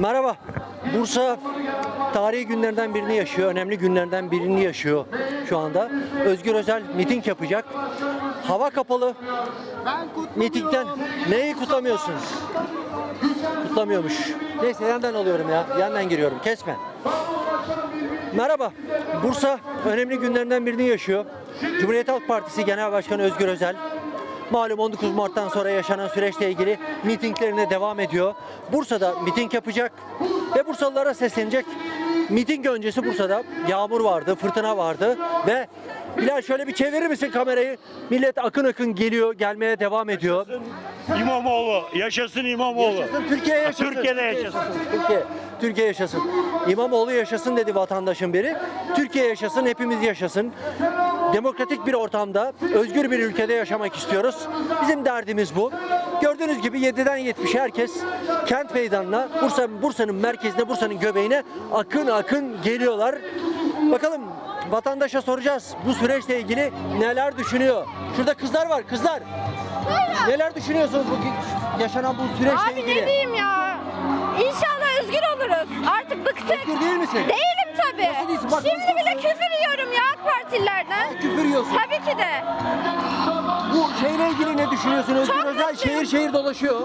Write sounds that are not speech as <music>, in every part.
Merhaba. Bursa tarihi günlerden birini yaşıyor. Önemli günlerden birini yaşıyor şu anda. Özgür Özel miting yapacak. Hava kapalı. Mitingden neyi kutlamıyorsun? Kutlamıyormuş. Neyse yandan alıyorum ya. Yandan giriyorum. Kesme. Merhaba. Bursa önemli günlerinden birini yaşıyor. Cumhuriyet Halk Partisi Genel Başkanı Özgür Özel malum 19 Mart'tan sonra yaşanan süreçle ilgili mitinglerine devam ediyor. Bursa'da miting yapacak ve Bursalılara seslenecek. Miting öncesi Bursa'da yağmur vardı, fırtına vardı ve Bilal şöyle bir çevirir misin kamerayı? Millet akın akın geliyor, gelmeye devam ediyor. İmamoğlu. Yaşasın İmamoğlu. Yaşasın, Türkiye yaşasın. Türkiye'de yaşasın. Türkiye, Türkiye yaşasın. İmamoğlu yaşasın dedi vatandaşın biri. Türkiye yaşasın, hepimiz yaşasın. Demokratik bir ortamda, özgür bir ülkede yaşamak istiyoruz. Bizim derdimiz bu. Gördüğünüz gibi 7'den 70'e herkes kent meydanına, Bursa Bursa'nın merkezine, Bursa'nın göbeğine akın akın geliyorlar. Bakalım vatandaşa soracağız bu süreçle ilgili neler düşünüyor. Şurada kızlar var, kızlar. Neler düşünüyorsunuz bu yaşanan bu süreçle Abi ilgili? ne diyeyim ya? İnşallah özgür oluruz. Artık bıktık. Özgür değil misin? Değilim tabii. Nasıl değilsin? Bak, Şimdi bile küfür yiyorum ya AK Partililerden. Küfür yiyorsun. Tabii ki de. Bu şeyle ilgili ne düşünüyorsun? Özgür Çok Özel mutluyum. şehir şehir dolaşıyor.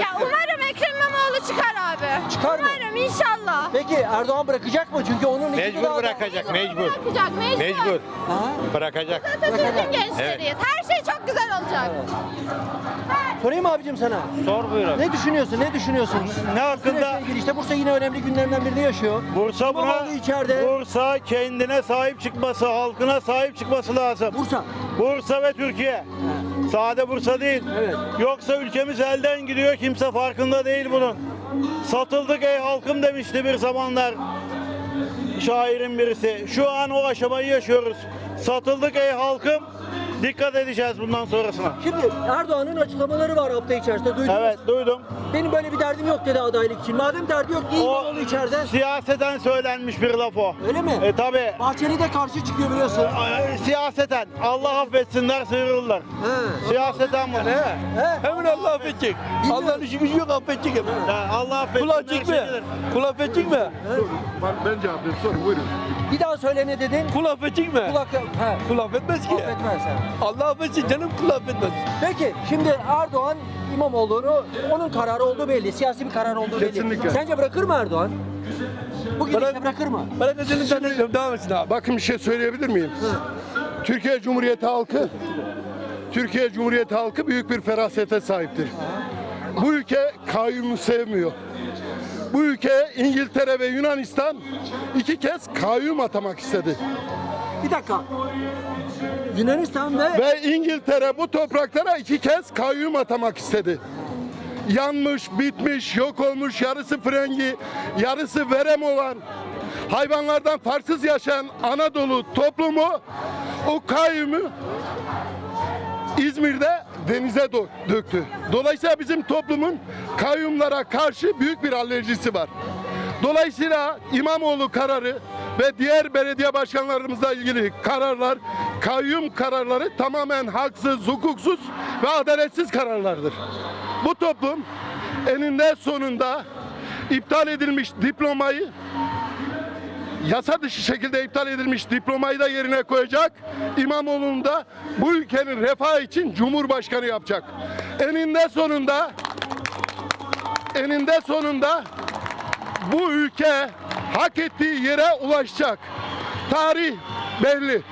Ya umarım Ekrem çıkar abi. Çıkar mı? Umarım inşallah. Peki Erdoğan bırakacak mı? Çünkü onun iki Mecbur dudağı da- bırakacak, mecbur. Bırakacak mecbur. Mecbur. Ha? Bırakacak. Atatürk'ün gençleriyiz. Her şey çok güzel olacak. Sorayım mı abicim sana? Sor buyurun. Ne düşünüyorsun? Ne düşünüyorsun? Ne hakkında? İlgili işte Bursa yine önemli günlerinden birini yaşıyor. Bursa buna, İmamoğlu içeride. Bursa kendine sahip çıkması, halkına sahip çıkması lazım. Bursa. Bursa ve Türkiye. Sade Bursa değil. Evet. Yoksa ülkemiz elden gidiyor. Kimse farkında değil bunun. Satıldık ey halkım demişti bir zamanlar şairin birisi. Şu an o aşamayı yaşıyoruz. Satıldık ey halkım. Dikkat edeceğiz bundan sonrasına. Şimdi Erdoğan'ın açıklamaları var hafta içerisinde. Duydunuz. Evet duydum. Benim böyle bir derdim yok dedi adaylık için. Madem derdi yok niye İmamoğlu içeride? siyaseten söylenmiş bir laf o. Öyle mi? E tabi. Bahçeli de karşı çıkıyor biliyorsun. Siyaseten. Allah affetsinler sıyrılırlar. He. Siyaseten bu. He. Hemen Allah affedecek. Allah'ın işi gücü yok affedecek hemen. Allah affetsinler. affedecek mi? çekilir. Kul affedecek mi? Ben, ben cevaplayayım sorun buyurun. Bir daha söyle ne dedin? Kul affedecek mi? Kulak... He. Kul affetmez ki. Affetmez he. Allah affetsin canım kul affetmez. Peki şimdi Erdoğan İmamoğlu'nu onun kararı olduğu belli. Siyasi bir karar olduğu belli. Kesinlikle. Sence bırakır mı Erdoğan? Bugün işte bırakır mı? Dediğini zannetmiyorum. Devam etsin abi. Bakın bir şey söyleyebilir miyim? Türkiye Cumhuriyeti halkı Türkiye Cumhuriyeti halkı büyük bir ferasete sahiptir. Bu ülke kayyumu sevmiyor. Bu ülke İngiltere ve Yunanistan iki kez kayyum atamak istedi. Bir dakika. Yunanistan ve Ve İngiltere bu topraklara iki kez kayyum atamak istedi. Yanmış, bitmiş, yok olmuş, yarısı frengi, yarısı verem olan, hayvanlardan farksız yaşayan Anadolu toplumu o kayyumu İzmir'de denize do- döktü. Dolayısıyla bizim toplumun kayyumlara karşı büyük bir alerjisi var. Dolayısıyla İmamoğlu kararı ve diğer belediye başkanlarımızla ilgili kararlar, kayyum kararları tamamen haksız, hukuksuz ve adaletsiz kararlardır. Bu toplum eninde sonunda iptal edilmiş diplomayı yasa dışı şekilde iptal edilmiş diplomayı da yerine koyacak. İmamoğlu'nu da bu ülkenin refahı için Cumhurbaşkanı yapacak. Eninde sonunda eninde sonunda bu ülke hak ettiği yere ulaşacak. Tarih belli.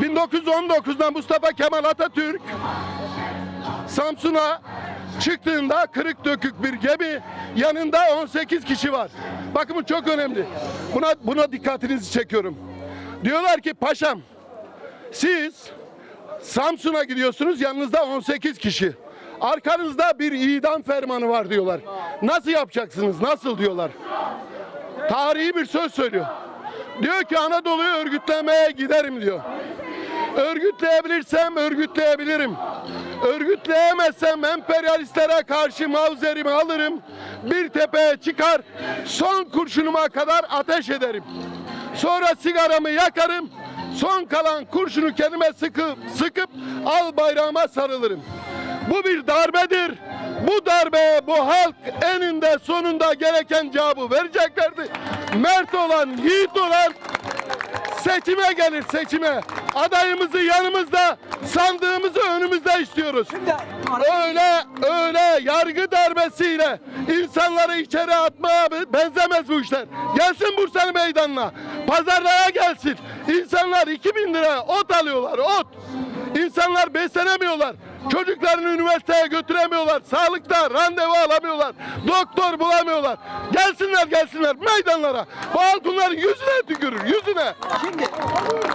1919'da Mustafa Kemal Atatürk Samsun'a çıktığında kırık dökük bir gemi yanında 18 kişi var. Bakın bu çok önemli. Buna buna dikkatinizi çekiyorum. Diyorlar ki paşam siz Samsun'a gidiyorsunuz yanınızda 18 kişi. Arkanızda bir idam fermanı var diyorlar. Nasıl yapacaksınız? Nasıl diyorlar. Tarihi bir söz söylüyor. Diyor ki Anadolu'yu örgütlemeye giderim diyor. Örgütleyebilirsem örgütleyebilirim. Örgütleyemezsem emperyalistlere karşı mavzerimi alırım. Bir tepeye çıkar son kurşunuma kadar ateş ederim. Sonra sigaramı yakarım. Son kalan kurşunu kendime sıkıp, sıkıp al bayrağıma sarılırım. Bu bir darbedir. Bu darbeye bu halk eninde sonunda gereken cevabı vereceklerdi. Mert olan, yiğit olan seçime gelir seçime. Adayımızı yanımızda, sandığımızı önümüzde istiyoruz. Öyle öyle yargı darbesiyle insanları içeri atmaya benzemez bu işler. Gelsin Bursa'nın meydanına. Pazarlığa gelsin. İnsanlar 2000 lira ot alıyorlar ot. İnsanlar beslenemiyorlar. Çocuklarını üniversiteye götüremiyorlar. Sağlıkta randevu alamıyorlar. Doktor bulamıyorlar. Gelsinler gelsinler meydanlara. Bu halk bunların yüzüne tükürür yüzüne. Şimdi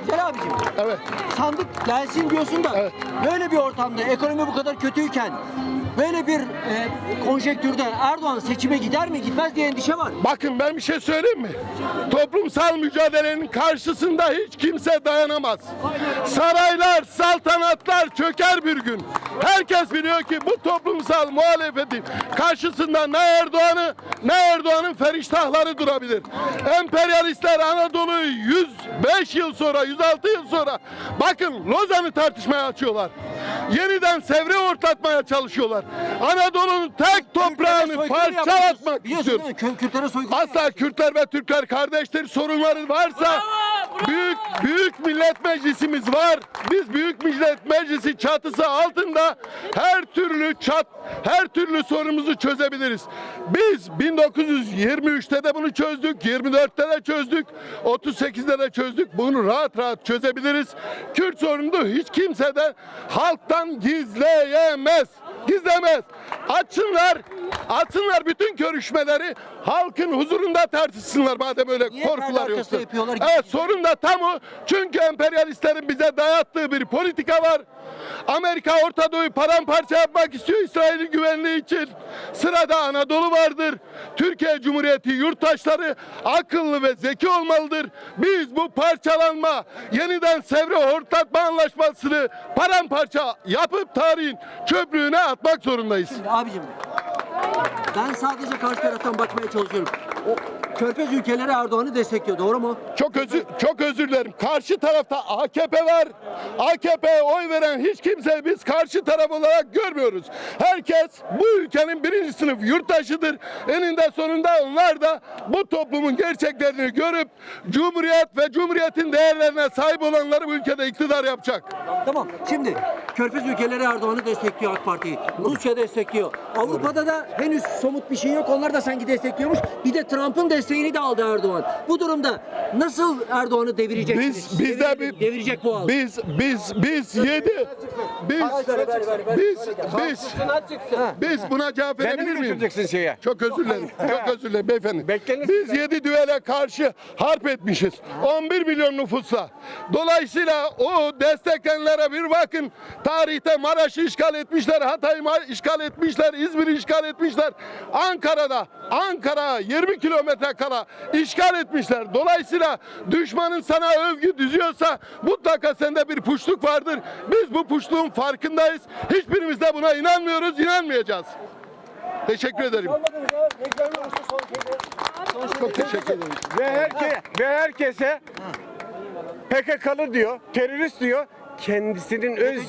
Güzel abicim Evet. sandık gelsin diyorsun da Evet. böyle bir ortamda ekonomi bu kadar kötüyken böyle bir e, konjektürde Erdoğan seçime gider mi gitmez diye endişe var. Bakın ben bir şey söyleyeyim mi? Toplumsal mücadelenin karşısında hiç kimse dayanamaz. Saraylar, saltanatlar çöker bir gün. Herkes biliyor ki bu toplumsal muhalefetin karşısında ne Erdoğan'ı ne Erdoğan'ın feriştahları durabilir. Emperyalistler Anadolu'yu 105 yıl sonra, 106 yıl sonra bakın Lozan'ı tartışmaya açıyorlar. Yeniden Sevre ortatmaya çalışıyorlar. Anadolu'nun tek toprağını parçalatmak istiyor. Kürtlere soykırım Asla Kürtler ve Türkler kardeştir. Sorunları varsa büyük büyük millet meclisimiz var. Biz büyük millet meclisi çatısı altında her türlü çat her türlü sorunumuzu çözebiliriz. Biz 1923'te de bunu çözdük, 24'te de çözdük, 38'de de çözdük. Bunu rahat rahat çözebiliriz. Kürt sorununu hiç kimse de halktan gizleyemez. Gizlemez. Açsınlar, açsınlar bütün görüşmeleri halkın huzurunda tartışsınlar madem öyle Niye korkular yoksa. Evet sorun da tam o. Çünkü emperyalistlerin bize dayattığı bir politika var. Amerika Orta Doğu'yu paramparça yapmak istiyor İsrail'in güvenliği için. Sırada Anadolu vardır. Türkiye Cumhuriyeti yurttaşları akıllı ve zeki olmalıdır. Biz bu parçalanma, yeniden Sevre Hortlatma Anlaşması'nı paramparça yapıp tarihin çöplüğüne atmak zorundayız. Abicim ben sadece karşı taraftan bakmaya çalışıyorum. O Körfez ülkeleri Erdoğan'ı destekliyor doğru mu? Çok özür çok özür dilerim. Karşı tarafta AKP var. AKP'ye oy veren hiç kimse biz karşı taraf olarak görmüyoruz. Herkes bu ülkenin birinci sınıf yurttaşıdır. Eninde sonunda onlar da bu toplumun gerçeklerini görüp Cumhuriyet ve Cumhuriyet'in değerlerine sahip olanları bu ülkede iktidar yapacak. Tamam. Şimdi Körfez ülkeleri Erdoğan'ı destekliyor AK Parti'yi. Rusya destekliyor. Avrupa'da da henüz somut bir şey yok. Onlar da sanki destekliyormuş. Bir de Trump'ın desteğini de aldı Erdoğan. Bu durumda nasıl Erdoğan'ı devireceksiniz? Biz biz de Devirecek- bir devirecek bu halk. Biz biz biz yedi biz biz biz biz buna cevap verebilir miyim? götüreceksin şeye? Çok özür dilerim. Çok özür dilerim beyefendi. Beklenir Biz. 7 düvele karşı harp etmişiz. 11 milyon nüfusla. Dolayısıyla o desteklenenlere bir bakın. Tarihte Maraş'ı işgal etmişler, Hatay'ı işgal etmişler, İzmir'i işgal etmişler. Ankara'da, Ankara 20 kilometre kala işgal etmişler. Dolayısıyla düşmanın sana övgü düzüyorsa mutlaka sende bir puşluk vardır. Biz bu puşluğun farkındayız. Hiçbirimiz de buna inanmıyoruz, inanmayacağız. Teşekkür ederim. Çok teşekkür ederim. Ve herke, ve herkese PKK'lı diyor, terörist diyor. Kendisinin öz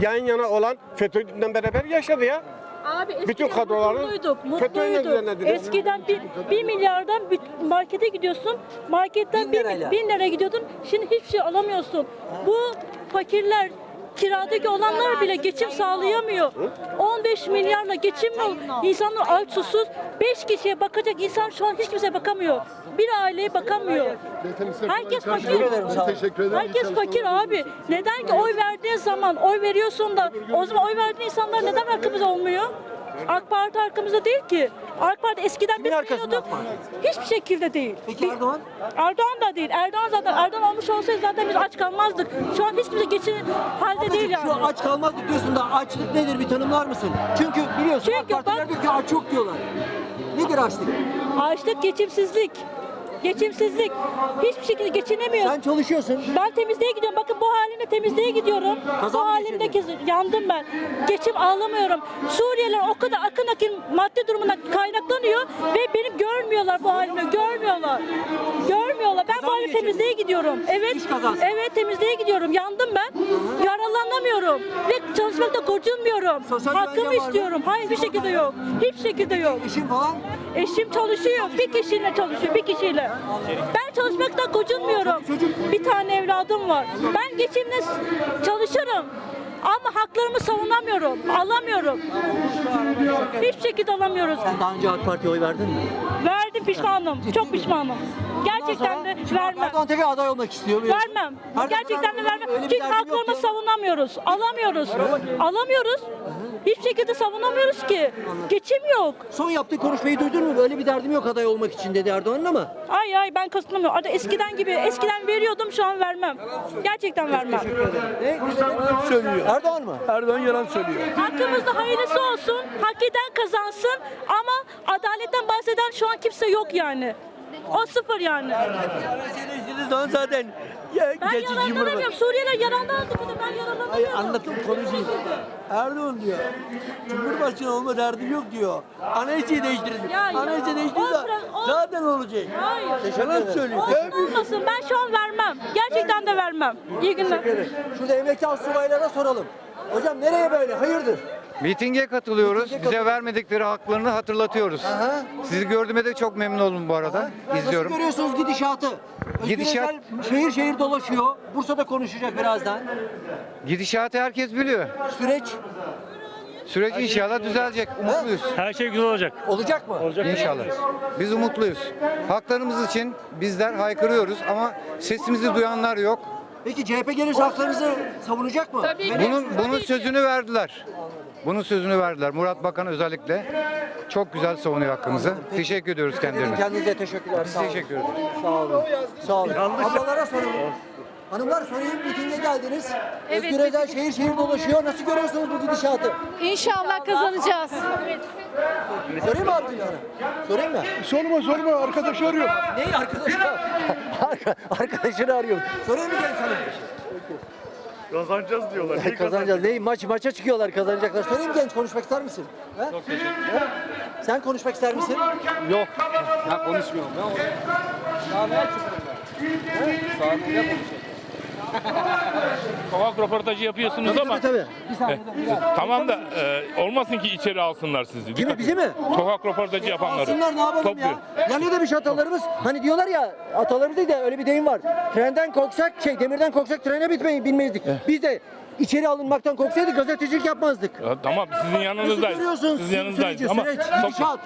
yan yana olan FETÖ'den beraber yaşadı ya. Abi Bütün kadroların mutluyduk, FETÖ'yle mutluyduk. Eskiden bir, bir milyardan bir markete gidiyorsun, marketten Bin bin, lirayla. bin liraya gidiyordun, şimdi hiçbir şey alamıyorsun. Bu fakirler, kiradaki olanlar bile geçim sağlayamıyor. 15 milyarla geçim mi? İnsanlar aç susuz, 5 kişiye bakacak insan şu an hiç kimseye bakamıyor. Bir aileye bakamıyor. Herkes fakir. Herkes fakir abi. Neden ki oy verdiğin zaman oy veriyorsun da o zaman oy verdiğin insanlar neden arkamızda olmuyor? AK Parti arkamızda değil ki. AK Parti eskiden Kimin biz biliyorduk. Hiçbir şekilde değil. Peki Erdoğan? Erdoğan da değil. Erdoğan zaten Erdoğan olmuş olsaydı zaten biz aç kalmazdık. Şu an hiç kimse geçin halde değil yani. Şu aç kalmazdık diyorsun da açlık nedir bir tanımlar mısın? Çünkü biliyorsun Çünkü AK Partiler bak- diyor ki aç yok diyorlar. Nedir açlık? Açlık, geçimsizlik. Geçimsizlik. Hiçbir şekilde geçinemiyoruz. Sen çalışıyorsun. Ben temizliğe gidiyorum. Bakın bu halimle temizliğe gidiyorum. Kaza bu mı halimde kez- yandım ben. Geçim ağlamıyorum. Suriyeliler o kadar akın akın maddi durumuna kaynaklanıyor ve benim görmüyorlar bu halimi. Görmüyorlar. Görmüyorlar. Ben bu mı halde geçirdin? temizliğe gidiyorum. Evet. İş kazası. Evet temizliğe gidiyorum. Yandım ben. Yaralanamıyorum. Ve çalışmakta gocunmuyorum. Sosyal güvence Hakkımı var mı? istiyorum. Hayır bir şekilde yok. Hiçbir şekilde yok. İşin falan. Eşim çalışıyor. Bir kişiyle çalışıyor. Bir kişiyle. Ben çalışmaktan gocunmuyorum. Bir tane evladım var. Ben geçimle çalışırım. Ama haklarımı savunamıyorum. Alamıyorum. Hiçbir şekilde alamıyoruz. Sen daha önce AK Parti'ye oy verdin mi? Verdim pişmanım. Çok pişmanım. Gerçekten de vermem. Erdoğan tekrar aday olmak istiyor. biliyorsun. Vermem. Gerçekten de vermem. öyle bir Çünkü derdim yok haklarımı diyor. savunamıyoruz. Alamıyoruz. Alamıyoruz. Hiçbir şekilde savunamıyoruz ki. Geçim yok. Son yaptığı konuşmayı duydun mu? Böyle bir derdim yok aday olmak için dedi Erdoğan'ın ama. Ay ay ben kasıtlamıyorum. Arada eskiden gibi eskiden veriyordum şu an vermem. Gerçekten vermem. Ne? söylüyor. Erdoğan mı? Erdoğan yalan söylüyor. Hakkımızda hayırlısı olsun. Hak eden kazansın ama adaletten bahseden şu an kimse yok yani. O sıfır yani. Son zaten ya, Ben geçici yaralanamıyorum. Suriyeliler yaralandı burada ben yaralanamıyorum. Anlatım konuşayım. Erdoğan diyor. Cumhurbaşkanı olma derdim yok diyor. Anayasayı değiştirin. Ya, ya. Anayasa değiştirirse O bırak- o- zaten olacak. Hayır. Yalan söylüyor. Olsun olmasın ben şu an vermem. Gerçekten de vermem. İyi günler. Şurada emekli astsubaylara soralım. Hocam nereye böyle? Hayırdır? Mitinge katılıyoruz. Mitinge Bize katıl- vermedikleri haklarını hatırlatıyoruz. Aha. Sizi gördüğüme de çok memnun oldum bu arada. İzliyorum. Nasıl görüyorsunuz gidişatı? Özgür Gidişat- Özel şehir şehir dolaşıyor. Bursa'da konuşacak birazdan. Gidişatı herkes biliyor. Süreç Süreç inşallah düzelecek. Umutluyuz. Her şey güzel olacak. olacak mı? İnşallah. Biz umutluyuz. Haklarımız için bizler haykırıyoruz ama sesimizi duyanlar yok. Peki CHP gelirse haklarınızı savunacak mı? Tabii Bunun bunun sözünü verdiler. Bunun sözünü verdiler. Murat Bakan özellikle çok güzel savunuyor hakkımızı. Teşekkür ediyoruz kendilerine. Kendinize teşekkürler. Biz sağ olun. teşekkür ederiz. Sağ olun. Sağ olun. Ablalara soralım. Hanımlar sorayım mitinge geldiniz. Özgür Özel şehir şehir dolaşıyor. Nasıl görüyorsunuz bu gidişatı? İnşallah kazanacağız. Sorayım mı abicim sana? Sorayım mı? Sorma sorma arkadaş arıyor. Neyi arkadaşlar? <laughs> Arka- Arkadaşını arıyorum. Sorayım mı genç hanım? Kazanacağız diyorlar. Kazanacağız. Neyi? Maç, maça çıkıyorlar kazanacaklar. Sorayım genç konuşmak ister misin? Ha? Çok teşekkür Sen konuşmak ister misin? Yok. Ben konuşmuyorum. Ben Sokak röportajı yapıyorsunuz ama Tabii. Bir saniye. bir dakika. tamam da e, olmasın ki içeri alsınlar sizi. Kimi, Dikkat bizi mi? Sokak röportajı yapanları. Alsınlar ne yapalım Topluyor. ya? Ya ne demiş atalarımız? Hani diyorlar ya atalarımız değil de öyle bir deyim var. Trenden korksak şey demirden korksak trene bitmeyi bilmezdik. Biz de içeri alınmaktan korksaydık gazetecilik yapmazdık. Ya, tamam sizin yanınızdayız. görüyorsun Sizin yanınızdayız ama süreç, çok- gidişat?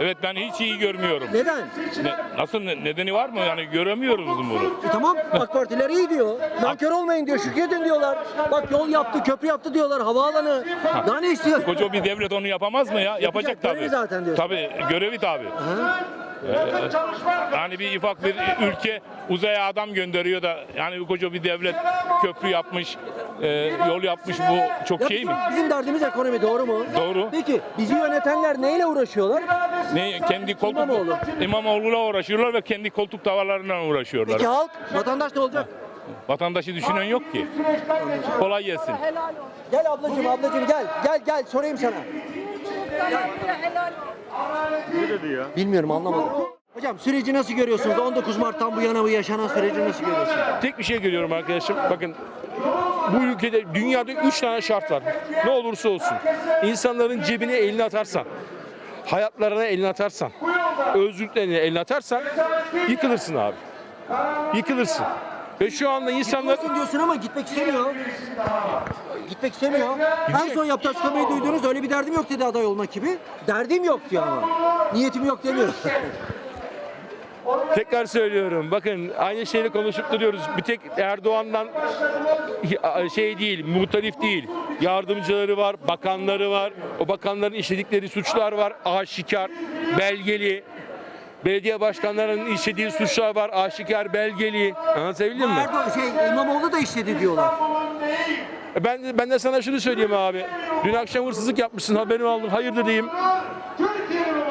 Evet ben hiç iyi görmüyorum. Neden? Ne- nasıl ne- nedeni var mı? Yani göremiyoruz bunu. E tamam AK Partiler iyi diyor. Nankör olmayın diyor. Şükredin diyorlar. Bak yol yaptı, köprü yaptı diyorlar. Havaalanı. Daha ne istiyor? Koca bir devlet onu yapamaz mı ya? Yapacak tabii. görevi zaten diyorsun. Tabii görevi tabii. Ee, yani bir ufak bir ülke uzaya adam gönderiyor da yani koca bir devlet köprü yapmış, e, yol yapmış bu çok Ya şey bizim, mi? bizim derdimiz ekonomi doğru mu? Doğru. Peki bizi yönetenler neyle uğraşıyorlar? Ne kendi koltuk İmamoğlu. İmamoğlu'yla uğraşıyorlar ve kendi koltuk davalarından uğraşıyorlar. Peki halk, vatandaş ne olacak? Vatandaşı düşünen yok ki. Kolay gelsin. Gel ablacığım, ablacığım gel. Gel gel sorayım sana. Bilmiyorum anlamadım. Hocam süreci nasıl görüyorsunuz? 19 Mart'tan bu yana bu yaşanan süreci nasıl görüyorsunuz? Tek bir şey görüyorum arkadaşım. Bakın bu ülkede dünyada üç tane şart var. Ne olursa olsun. İnsanların cebine elini atarsan, hayatlarına elini atarsan, özgürlüklerine elini atarsan yıkılırsın abi. Yıkılırsın. Ve şu anda insanlar Diyorsun diyorsun ama gitmek istemiyor. Gitmek istemiyor. En son yaptığı açıklamayı duydunuz öyle bir derdim yok dedi aday olmak gibi. Derdim yok diyor ama. Niyetim yok demiyor. tekrar söylüyorum. Bakın aynı şeyle konuşup duruyoruz. Bir tek Erdoğan'dan şey değil, muhtalif değil. Yardımcıları var, bakanları var. O bakanların işledikleri suçlar var. Aşikar, belgeli. Belediye başkanlarının işlediği suçlar var. Aşikar, belgeli. Anlatabildim mi? Erdoğan şey İmamoğlu da işledi diyorlar. Ben, ben de sana şunu söyleyeyim abi. Dün akşam hırsızlık yapmışsın haberini aldım. Hayırdır diyeyim.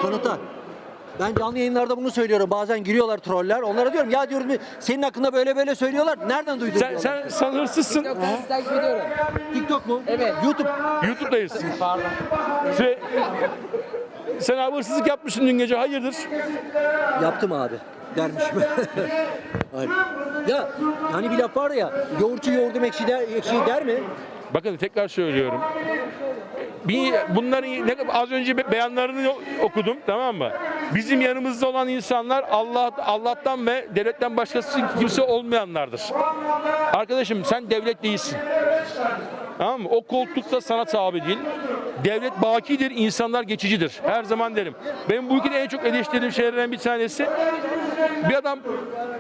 Kanıta. Ben canlı yayınlarda bunu söylüyorum. Bazen giriyorlar troller. Onlara diyorum ya diyorum senin hakkında böyle böyle söylüyorlar. Nereden duydun? Sen, diyorlar. sen, sen hırsızsın. TikTok mu? Evet. YouTube. YouTube'dayız. Pardon. Sen, sen abi hırsızlık yapmışsın dün gece. Hayırdır? Yaptım abi dermişim. <laughs> Hayır. ya hani bir laf var ya yoğurtçu yoğurdum ekşi der, ekşi der mi? Bakın tekrar söylüyorum. Bir, bunların ne, az önce be- beyanlarını okudum tamam mı? Bizim yanımızda olan insanlar Allah Allah'tan ve devletten başkası kimse olmayanlardır. Arkadaşım sen devlet değilsin. Tamam mı? O koltukta sana tabi değil. Devlet bakidir, insanlar geçicidir. Her zaman derim. Benim bu ülkede en çok eleştirdiğim şeylerden bir tanesi bir adam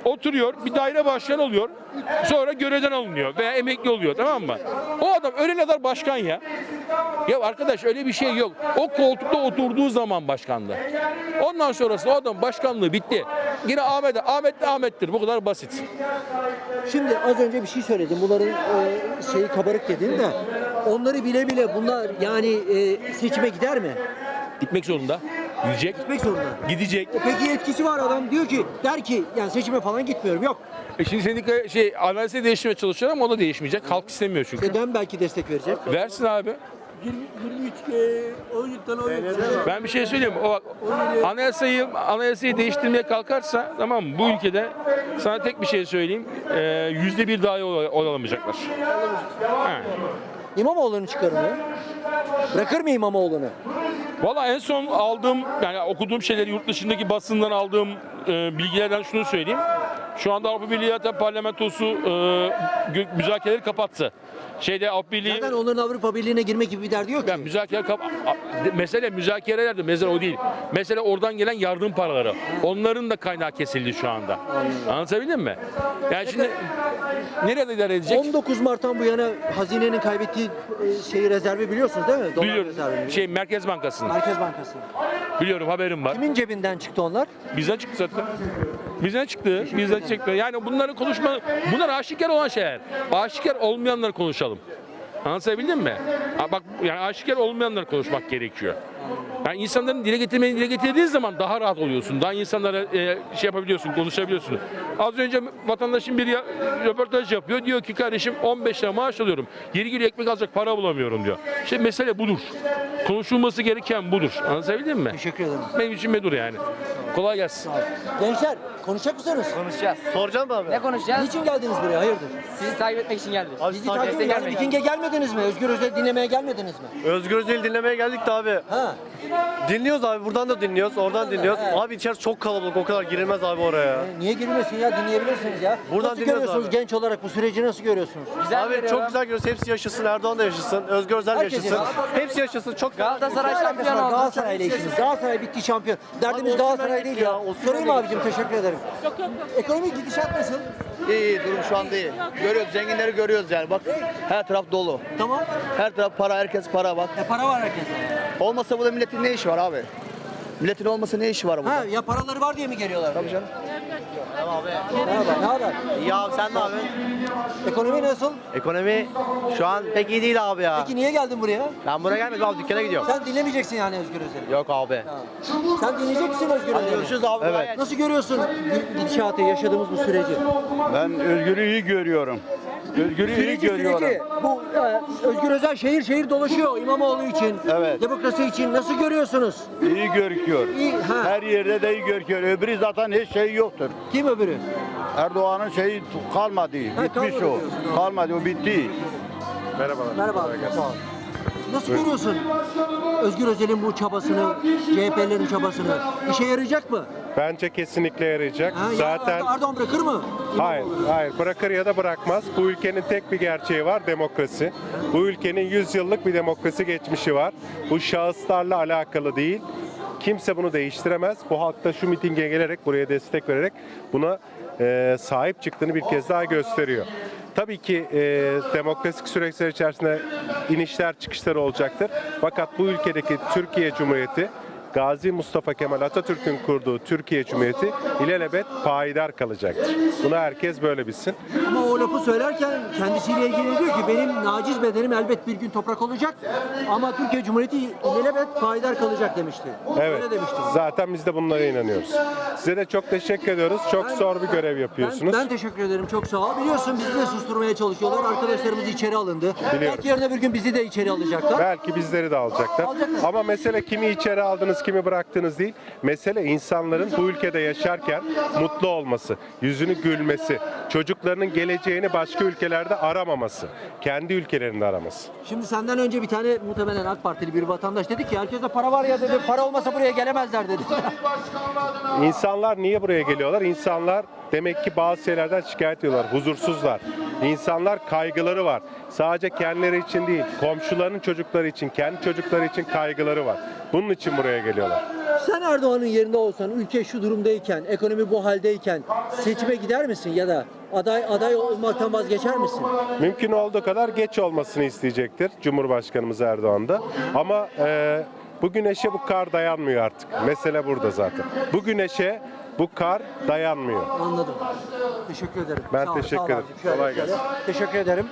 oturuyor, bir daire başkan oluyor. Sonra görevden alınıyor veya emekli oluyor tamam mı? O adam ölene kadar başkan ya. Ya arkadaş öyle bir şey yok. O koltukta oturduğu zaman başkandı. Ondan sonrası o adam başkanlığı bitti. Yine Ahmet, Ahmet de Ahmet'tir. Bu kadar basit. Şimdi az önce bir şey söyledim. Bunların e, şeyi kabarık dedin de onları bile bile bunlar yani e, seçime gider mi? Gitmek zorunda. Gidecek. Gitmek zorunda. Gidecek. E peki etkisi var adam diyor ki der ki yani seçime falan gitmiyorum. Yok. E şimdi sendika şey analizi değiştirmeye çalışıyor ama o da değişmeyecek. Halk istemiyor çünkü. Neden belki destek verecek? Versin abi. 20, 23 e, 17 tane oy. Ben bir şey söyleyeyim. O bak, anayasayı anayasayı değiştirmeye kalkarsa tamam mı? Bu ülkede sana tek bir şey söyleyeyim. Ee, Yüzde bir daha oy oy alamayacaklar. Ha. İmamoğlu'nu çıkarır mı? Bırakır mı İmamoğlu'nu? Valla en son aldığım yani okuduğum şeyleri yurt dışındaki basından aldığım e, bilgilerden şunu söyleyeyim. Şu anda Avrupa Birliği zaten parlamentosu e, müzakereleri kapattı. Şeyde Avrupa Birliği Zaten onların Avrupa Birliği'ne girmek gibi bir derdi yok ki. Ben müzakere kap mesele müzakerelerde mesele o değil. Mesele oradan gelen yardım paraları. Onların da kaynağı kesildi şu anda. Anlatabildim mi? Yani şimdi nerede idare edecek? 19 Mart'tan bu yana hazinenin kaybettiği e, şeyi rezervi biliyorsunuz değil mi? Dolar Biliyorum. rezervini. Şey Merkez Bankası'nın. Merkez Bankası. Biliyorum haberim var. Kimin cebinden çıktı onlar? Bizden çıktı zaten. Bizden çıktı. Bizden çıktı. Yani bunların konuşma bunlar aşikar olan şeyler. Aşikar olmayanları konuşalım. Anlatabildim mi? Ha bak yani aşikar olmayanları konuşmak gerekiyor. Yani insanların dile getirmeyi dile getirdiği zaman daha rahat oluyorsun. Daha insanlara e, şey yapabiliyorsun, konuşabiliyorsun. Az önce vatandaşın biri ya- röportaj yapıyor. Diyor ki kardeşim 15 lira maaş alıyorum. Yeri geliyor ekmek alacak para bulamıyorum diyor. İşte mesele budur. Konuşulması gereken budur. Anlatabildim mi? Teşekkür ederim. Benim için budur yani. Kolay gelsin. Gençler konuşacak mısınız? Konuşacağız. Soracağım mı abi? Ne konuşacağız? Niçin geldiniz buraya? Hayırdır? Sizi takip etmek için geldik. Bizi takip edin. Yani mitinge gelmediniz mi? Özgür Özel dinlemeye gelmediniz mi? Özgür Özel'i dinlemeye geldik de abi. Ha. Dinliyoruz abi buradan da dinliyoruz, oradan dinliyoruz. evet. Abi içerisi çok kalabalık o kadar girilmez abi oraya. E, Niye girmesin ya? Dinleyebilirsiniz ya. Buradan nasıl dinliyoruz görüyorsunuz abi. genç olarak bu süreci nasıl görüyorsunuz? Güzel abi görüyorum. çok güzel görüyoruz. Hepsi yaşasın, Erdoğan da yaşasın, Özgür Özel Herkes yaşasın. yaşasın. Hepsi yaşasın. Çok Galatasaray Ne alakası şampiyon var oldu. Galatasaray'la işiniz? Galatasaray bitti şampiyon. Derdimiz Abi, Galatasaray Osimhen değil ya. Sorayım abicim teşekkür ederim. Ekonomik gidişat nasıl? İyi iyi durum şu anda iyi. Görüyoruz zenginleri görüyoruz yani bak her taraf dolu. Tamam. Her taraf para herkes para bak. E para var herkeste. Olmasa burada milletin ne işi var abi? Milletin olmasa ne işi var burada? Ha ya paraları var diye mi geliyorlar? Tabii canım. Merhaba, ne haber? İyi abi sen ne abi? Ekonomi nasıl? Ekonomi şu an pek iyi değil abi ya. Peki niye geldin buraya? Ben buraya gelmedim abi dükkana gidiyorum. Sen dinlemeyeceksin yani Özgür Özel'i. Yok abi. Sen dinleyecek misin Özgür Özel'i? Görüşürüz abi. Evet. Nasıl görüyorsun gidişatı, yaşadığımız bu süreci? Ben Özgür'ü iyi görüyorum. İyi Süreci, görüyorum. süreci. Bu e, Özgür Özel şehir şehir dolaşıyor İmamoğlu için. Evet. Demokrasi için. Nasıl görüyorsunuz? İyi görüküyor. İyi, ha. Her yerde de iyi görüküyor. Öbürü zaten hiç şey yoktur. Kim öbürü? Erdoğan'ın şeyi kalmadı. Bitmiş kalmadı o. diyorsun. Kalmadı o bitti. Merhaba. Sağ ol. Nasıl görüyorsun Özgür Özel'in bu çabasını, CHP'lerin çabasını? İşe yarayacak mı? Bence kesinlikle yarayacak. Ha, ya Zaten Erdoğan bırakır mı? hayır, hayır bırakır ya da bırakmaz. Bu ülkenin tek bir gerçeği var, demokrasi. Bu ülkenin 100 yıllık bir demokrasi geçmişi var. Bu şahıslarla alakalı değil. Kimse bunu değiştiremez. Bu halk da şu mitinge gelerek, buraya destek vererek buna e, sahip çıktığını bir kez daha gösteriyor. Tabii ki e, demokratik süreçler içerisinde inişler çıkışlar olacaktır. Fakat bu ülkedeki Türkiye Cumhuriyeti Gazi Mustafa Kemal Atatürk'ün kurduğu Türkiye Cumhuriyeti ilelebet payidar kalacaktır. Bunu herkes böyle bilsin. Ama o lafı söylerken kendisiyle ilgili diyor ki benim naciz bedenim elbet bir gün toprak olacak ama Türkiye Cumhuriyeti ilelebet payidar kalacak demişti. Evet. Öyle demişti. Zaten biz de bunlara inanıyoruz. Size de çok teşekkür ediyoruz. Çok Ben- zor bir görev yapıyorsunuz. Ben, ben teşekkür ederim. Çok sağ ol. Biliyorsun bizi de susturmaya çalışıyorlar. Arkadaşlarımız içeri alındı. Belki yarın öbür gün bizi de içeri alacaklar. Belki bizleri de alacaklar. Alacaklar. Ama mesele kimi içeri aldınız, kimi bıraktınız değil. Mesele insanların bu ülkede yaşarken mutlu olması, yüzünü gülmesi, çocuklarının geleceğini başka ülkelerde aramaması, kendi ülkelerinde araması. Şimdi senden önce bir tane muhtemelen AK Partili bir vatandaş dedi ki herkeste para var ya dedi. Para olmasa buraya gelemezler dedi. İnsanlar niye buraya geliyorlar? İnsanlar demek ki bazı şeylerden şikayet ediyorlar, huzursuzlar. İnsanlar kaygıları var. Sadece kendileri için değil, komşularının çocukları için, kendi çocukları için kaygıları var. Bunun için buraya geliyorlar. Sen Erdoğan'ın yerinde olsan, ülke şu durumdayken, ekonomi bu haldeyken seçime gider misin ya da aday aday olmaktan vazgeçer misin? Mümkün olduğu kadar geç olmasını isteyecektir Cumhurbaşkanımız Erdoğan da. Ama e, bu güneşe bu kar dayanmıyor artık. Mesele burada zaten. Bu güneşe bu kar dayanmıyor. Anladım. Teşekkür ederim. Ben Sağ teşekkür sağ ederim. abicim. Şöyle, Kolay şöyle. gelsin. Teşekkür ederim.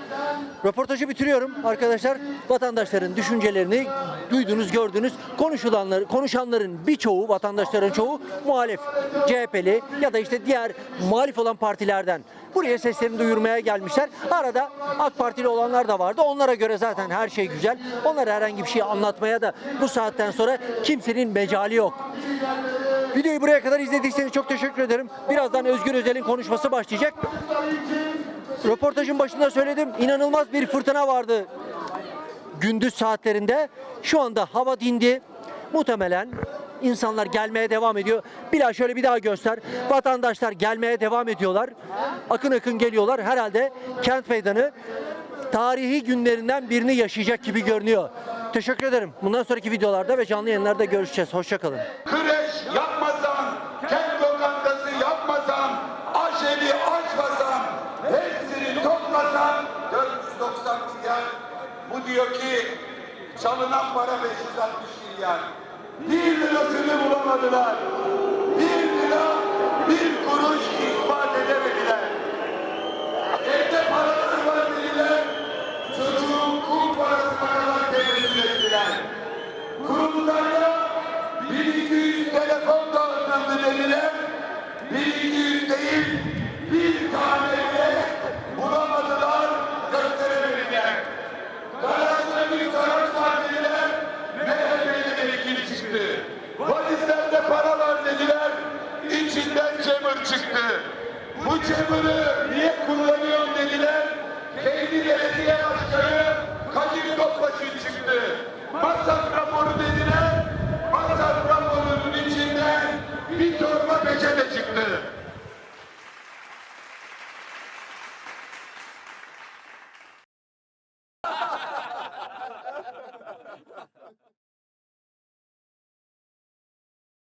Röportajı bitiriyorum arkadaşlar. Vatandaşların düşüncelerini duydunuz, gördünüz. Konuşulanlar, konuşanların birçoğu, vatandaşların çoğu muhalif. CHP'li ya da işte diğer muhalif olan partilerden buraya seslerini duyurmaya gelmişler. Arada AK Partili olanlar da vardı. Onlara göre zaten her şey güzel. Onlara herhangi bir şey anlatmaya da bu saatten sonra kimsenin mecali yok. Videoyu buraya kadar izlediyseniz çok teşekkür ederim. Birazdan Özgür Özel'in konuşması başlayacak. Röportajın başında söyledim. inanılmaz bir fırtına vardı gündüz saatlerinde. Şu anda hava dindi. Muhtemelen insanlar gelmeye devam ediyor. Daha şöyle bir daha göster. Vatandaşlar gelmeye devam ediyorlar. Akın akın geliyorlar. Herhalde kent meydanı tarihi günlerinden birini yaşayacak gibi görünüyor. Teşekkür ederim. Bundan sonraki videolarda ve canlı yayınlarda görüşeceğiz. Hoşçakalın. Çalınan para 560 milyar. Bir lirasını bulamadılar. Bir lira, bir kuruş ispat edemediler. Evde paraları var dediler. Çocuğun kum parasına kadar temizlik ettiler. Kurultayda 1200 telefon dağıtıldı dediler. 1200 değil, bir tane para var dediler. İçinden cemur çıktı. Bu cemuru niye kullanıyorsun dediler. Kendi belediye başkanı Kadir Topbaşı çıktı. Masraf raporu dediler. Masraf raporunun içinden bir torba peçete çıktı.